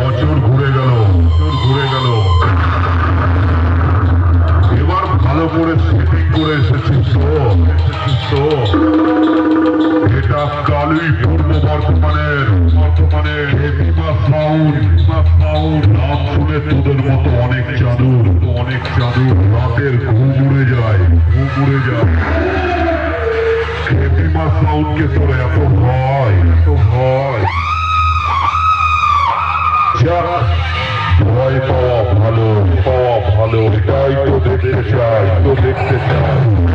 বছর ঘুরে গেল ঘুরে গেল। এবার ভালো করে সেটিং করে এসেছিস তো এটা কালই পূর্ব বর্তমানের বর্তমানের নাম শুনে তোদের মতো অনেক চাদর, অনেক চাদুর। রাতের ঘুম উড়ে যায়, ঘুম উড়ে যায়। হেভিমা সাউন্ডকে তোরা এত ভয় Türkei, du drückst dich ein, du drückst dich ein.